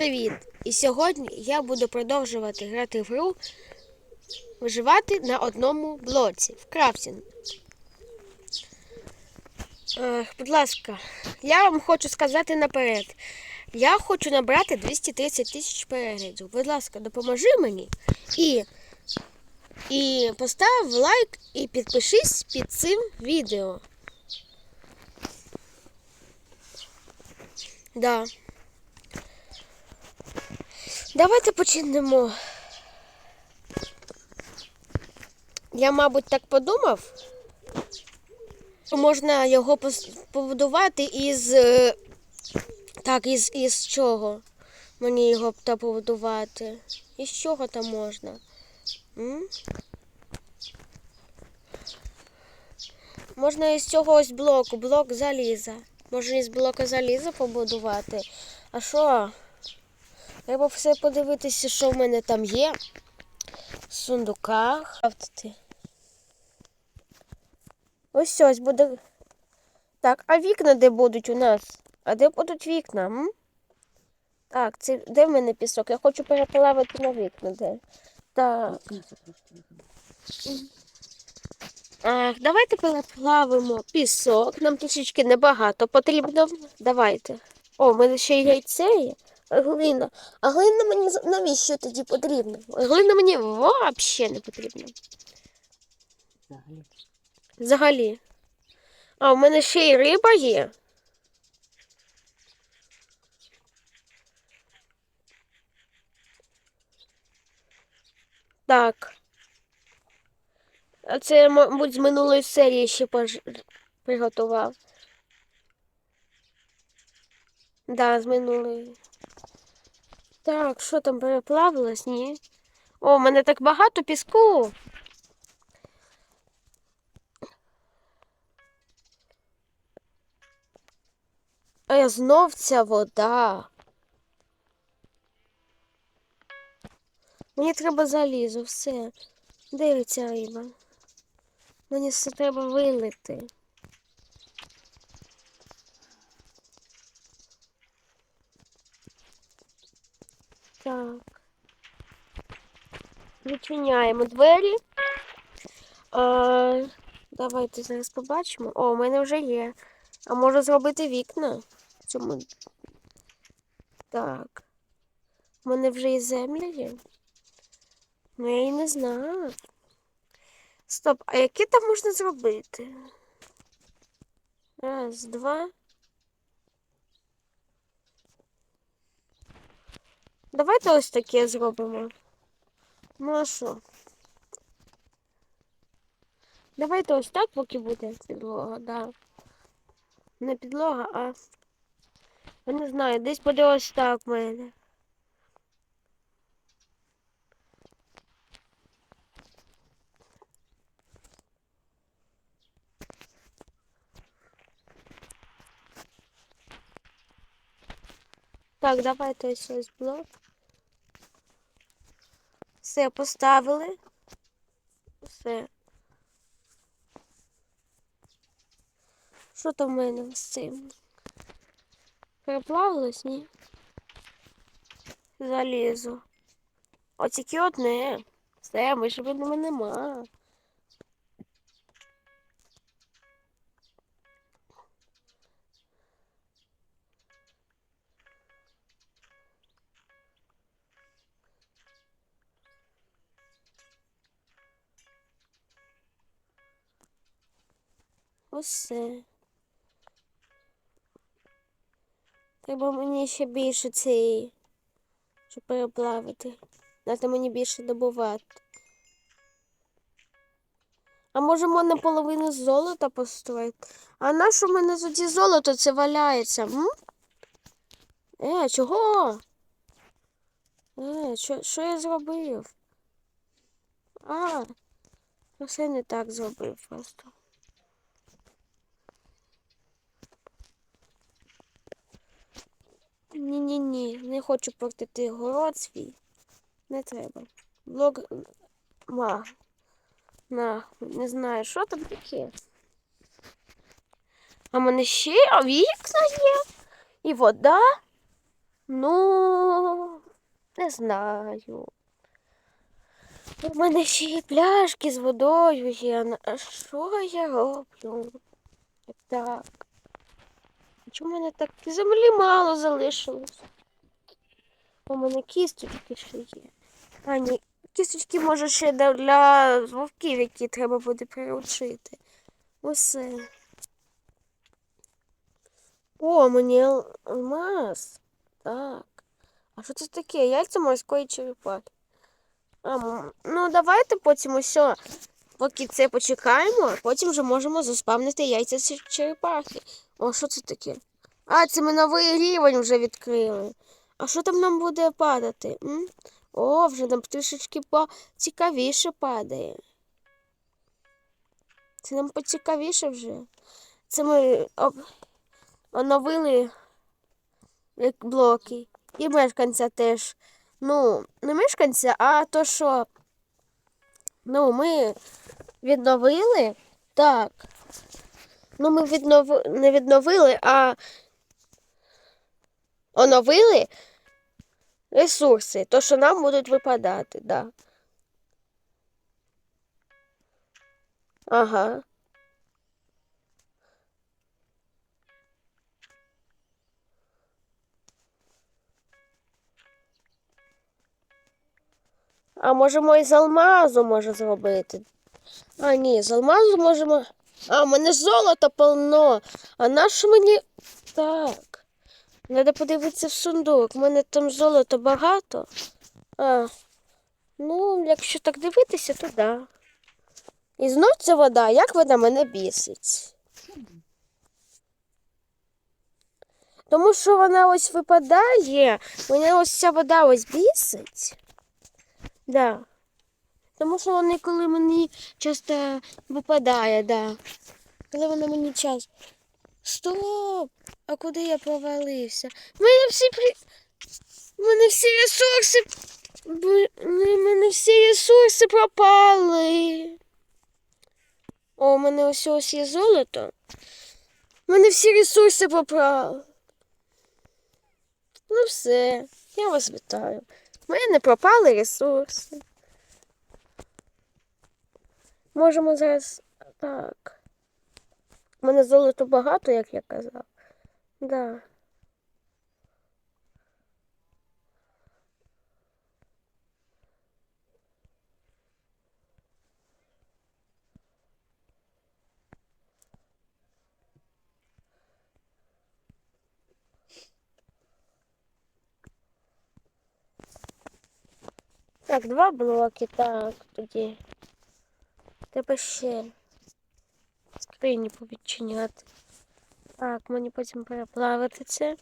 Привіт! І сьогодні я буду продовжувати грати в гру виживати на одному блоці в крафтінг. Е, будь ласка, я вам хочу сказати наперед. Я хочу набрати 230 тисяч переглядів. Будь ласка, допоможи мені і, і постав лайк і підпишись під цим відео. Да. Давайте почнемо. Я, мабуть, так подумав. Можна його побудувати із. е, Так, із, із чого? Мені його та побудувати. Із чого там можна? М? Можна із цього ось блоку, блок заліза. Можна із блока заліза побудувати. А що? Треба все подивитися, що в мене там є. В сундуках. Ось ось буде. Так, а вікна де будуть у нас? А де будуть вікна? М? Так, це де в мене пісок? Я хочу переплавити на вікна. Де? Так. А, давайте переплавимо пісок. Нам трішечки небагато потрібно. Давайте. О, в мене ще й яйце є. Глина. А глина мені навіщо тоді потрібна? Глина мені взагалі не потрібна. Взагалі. Взагалі. А, у мене ще й риба є. Так. А це, мабуть, з минулої серії ще пож... приготував. Да, з минулої. Так, що там переплавилось? Ні. О, у мене так багато піску. А я знов ця вода. Мені треба залізо, все. Де ця? Мені все треба вилити. Так. Відчиняємо двері. А, давайте зараз побачимо. О, у мене вже є. А можу зробити вікна? Цьому. Так. У мене вже і земля є. Ну, я і не знаю. Стоп, а які там можна зробити? Раз, два. Давайте ось таке зробимо. Ну а що? Давайте ось так, поки буде підлога, да. Не підлога, а. Я не знаю, десь буде ось так в мене. Так, давайте ось ось блок. Все, поставили. Все. Що там в мене з цим? Переплавилось, ні? Залізо. О, тільки одне. Все, більше в мене нема. Усе. Треба мені ще більше цієї, щоб переплавити. Треба мені більше добувати. А може можна половину золота построїти? А на що в мене тоді золото це валяється? М? Е, чого? Е, що, що я зробив? А, все не так зробив просто. Ні-ні-ні, не хочу портити город свій. Не треба. Блок ма. На, не знаю, що там таке. А мене ще вікна є. І вода. Ну, не знаю. У мене ще є пляшки з водою є. А що я роблю? Так. Чому мене так землі мало залишилось? У мене кісточки ще є. А, ні, кісточки може ще для- для вовків, які треба буде приручити. Усе. О, мені алмаз. Так. А що це таке? Яйця морської черепахи. А, ну давайте потім усе. Поки це почекаємо, потім вже можемо заспавнити яйця черепахи. О, що це таке? А, це ми новий рівень вже відкрили. А що там нам буде падати? М? О, вже нам трішечки поцікавіше падає. Це нам поцікавіше вже. Це ми об... оновили блоки. І мешканця теж. Ну, не мешканця, а то, що. Ну, ми відновили. Так. Ну, ми віднови... не відновили, а оновили ресурси, то, що нам будуть випадати, да. Ага. А можемо і з алмазу може зробити. А, ні, з алмазу можемо. А, в мене золото повно. А наше мені. Так. Треба подивитися в сундук. У мене там золота багато. А. Ну, якщо так дивитися, то да. І знов ця вода, як вода мене бісить. Тому що вона ось випадає, мене ось ця вода ось бісить. Да. Тому що вони, коли мені часто випадає, да. Коли вона мені час. Стоп! А куди я провалився? В мене всі при... В мене всі ресурси. В мене всі ресурси пропали. О, у мене ось ось є золото. У мене всі ресурси пропали. Ну все, я вас вітаю. У мене пропали ресурси. Можемо зараз. Так. У мене золото багато, як я казав. Да. Так, два блоки, так, тоді. Треба ще скрині повідчиняти. Так, мені потім переплавити це.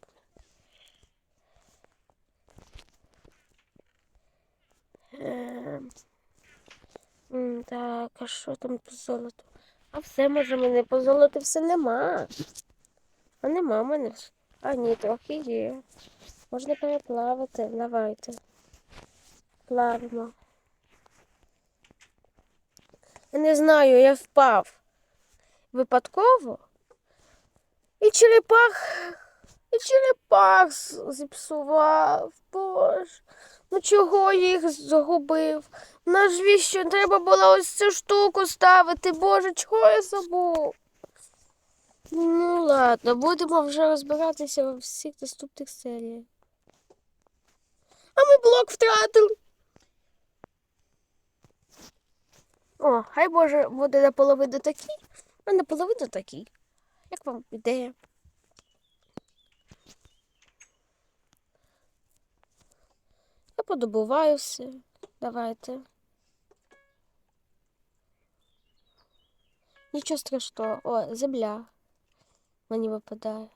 М, Так, а що там по золоту? А все, може, мене по золоту все нема. А нема мене. А ні, трохи є. Можна переплавити. Давайте. Плавимо. Я не знаю, я впав випадково. І черепах, і черепах зіпсував. Боже. Ну чого їх загубив? Навіщо треба було ось цю штуку ставити? Боже, чого я забув? Ну ладно, будемо вже розбиратися у всіх наступних серіях. А ми блок втратили. О, хай Боже буде наполовину такий, а наполовину такий. Як вам ідея? Я подобуваю все. Давайте. Нічого страшного. О, земля. Мені випадає.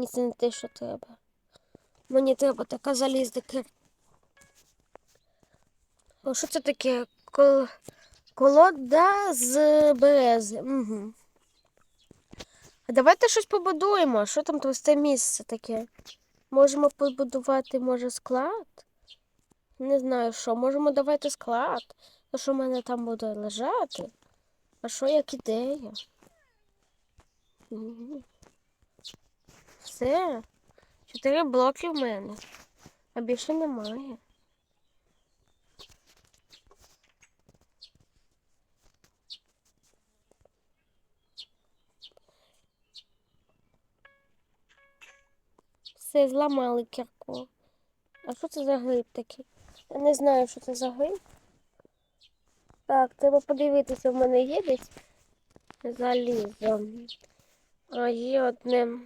Ні, це не те, що треба. Мені треба така залізна кир. О, що це таке? Кол... Колода з берези. Угу. А давайте щось побудуємо. Що там товсте місце таке? Можемо побудувати, може, склад? Не знаю що. Можемо давайте склад. То що в мене там буде лежати? А що як ідея? Все. Чотири блоки в мене. А більше немає. Все, зламали кірку. А що це за гриб такий? Я не знаю, що це за гриб. Так, треба подивитися, в мене є десь залізо. А є одне.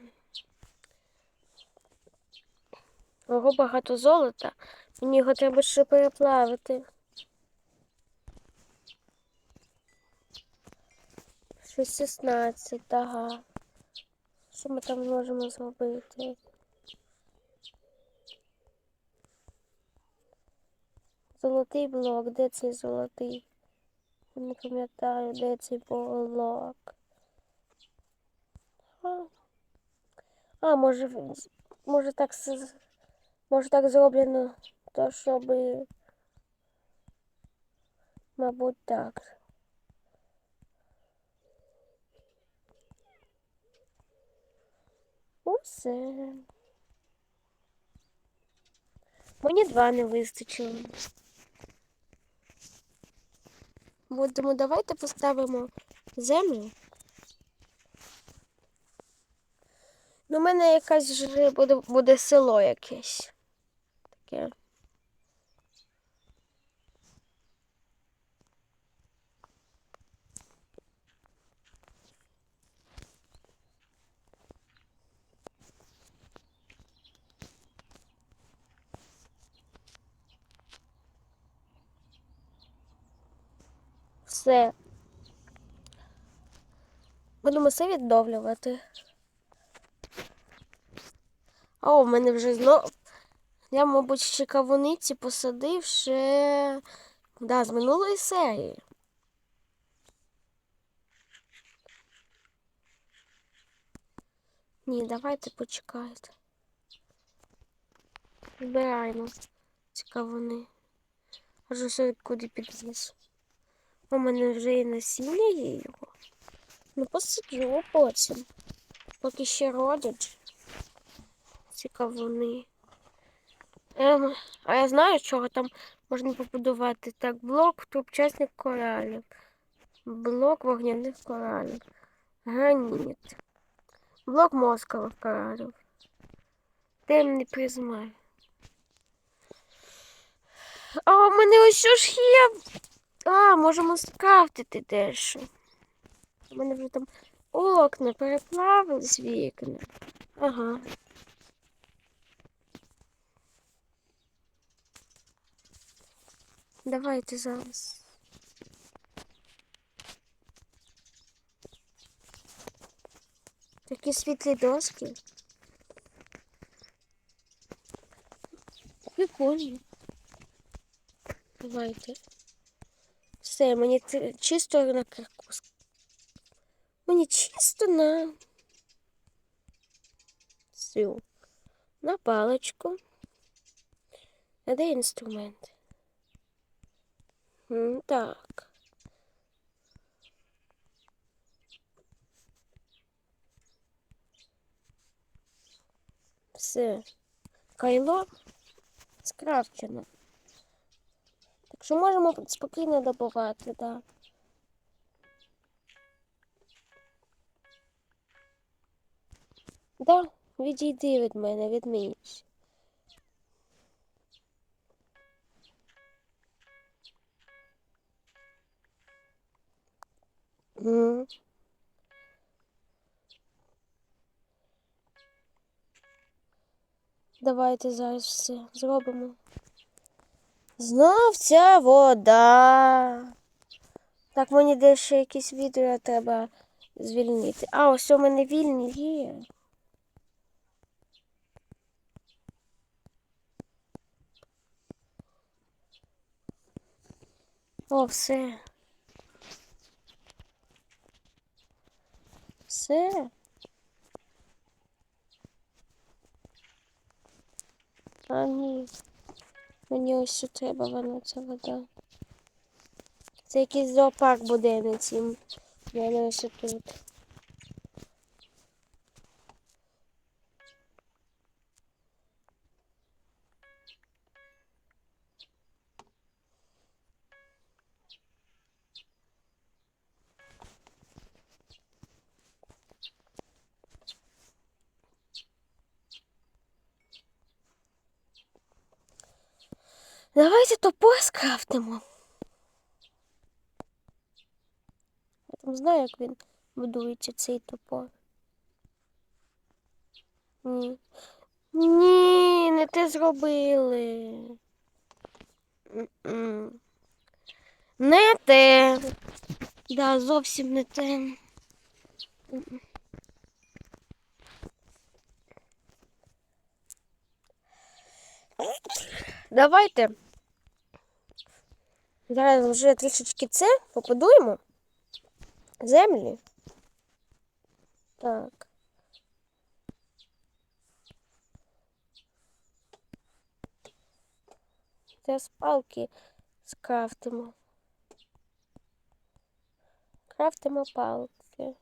Ого, багато золота. Мені його треба ще переплавити. Щось 16, ага. Що ми там можемо зробити? Золотий блок, де цей золотий? Не пам'ятаю, де цей блок. А, може, може так може так зроблено, то щоб, мабуть, так. Усе. Мені два не вистачило. Будемо, давайте поставимо землю. Ну, у мене якась вже буде, буде село якесь. Таке. Все. Будемо все відновлювати. О, в мене вже знов. Я, мабуть, ще кавуниці посадив ще да, з минулої серії. Ні, давайте почекайте. Збираємо ці кавуни. Аж все куди підвіз. У мене вже і насіння є його. Ну, посиджу потім. Поки ще родять ці кавуни. Ем, а я знаю, чого там можна побудувати. Так, блок трубчасних коралів. Блок вогняних коралів. Граніт. Блок мозкових коралів. Темний призмай. А, у мене ось що ж є. А, можемо скрафтити дещо. У мене вже там окна переплавились вікна. Ага. Давайте зараз. Такі світлі доски. Прикольно. Давайте. Все, мені чисто на кирку. Мені чисто на цю. На паличку. А де інструмент? Так. Все. Кайло скрафчено. Так що можемо спокійно добувати, так. Да. Да, відійди від мене, відмінюсь. Давайте зараз все зробимо. Знов ця вода. Так, мені де ще якісь відео треба звільнити. А, ось у мене вільні є. О, все. все. А ні. Мені ось що треба вона ця вода. Це якийсь зоопарк буде на цім. Я ось тут. Давайте топор скрафтимо. Я там знаю, як він будується цей топор. Ні. Ні, не те зробили. Не те. Да, зовсім не те. Давайте. Зараз вже трішечки це побудуємо. Землі. Так. Зараз палки скрафтимо. Крафтимо палки.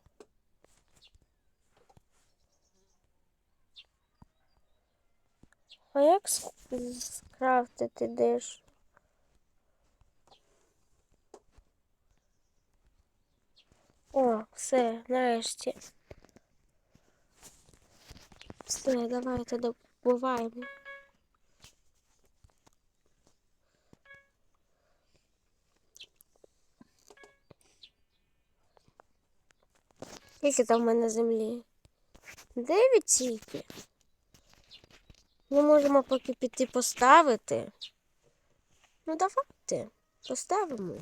А як скрафтити деш? О, все, нарешті. Все, давайте добуваємо. Скільки там в мене землі? Дев'ять тільки. Ми можемо поки піти поставити. Ну давайте поставимо.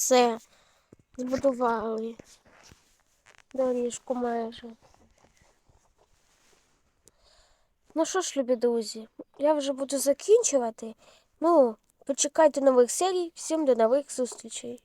Все, збудували. Доріжку майже. Ну що ж, любі друзі, я вже буду закінчувати. Ну, почекайте нових серій. Всім до нових зустрічей.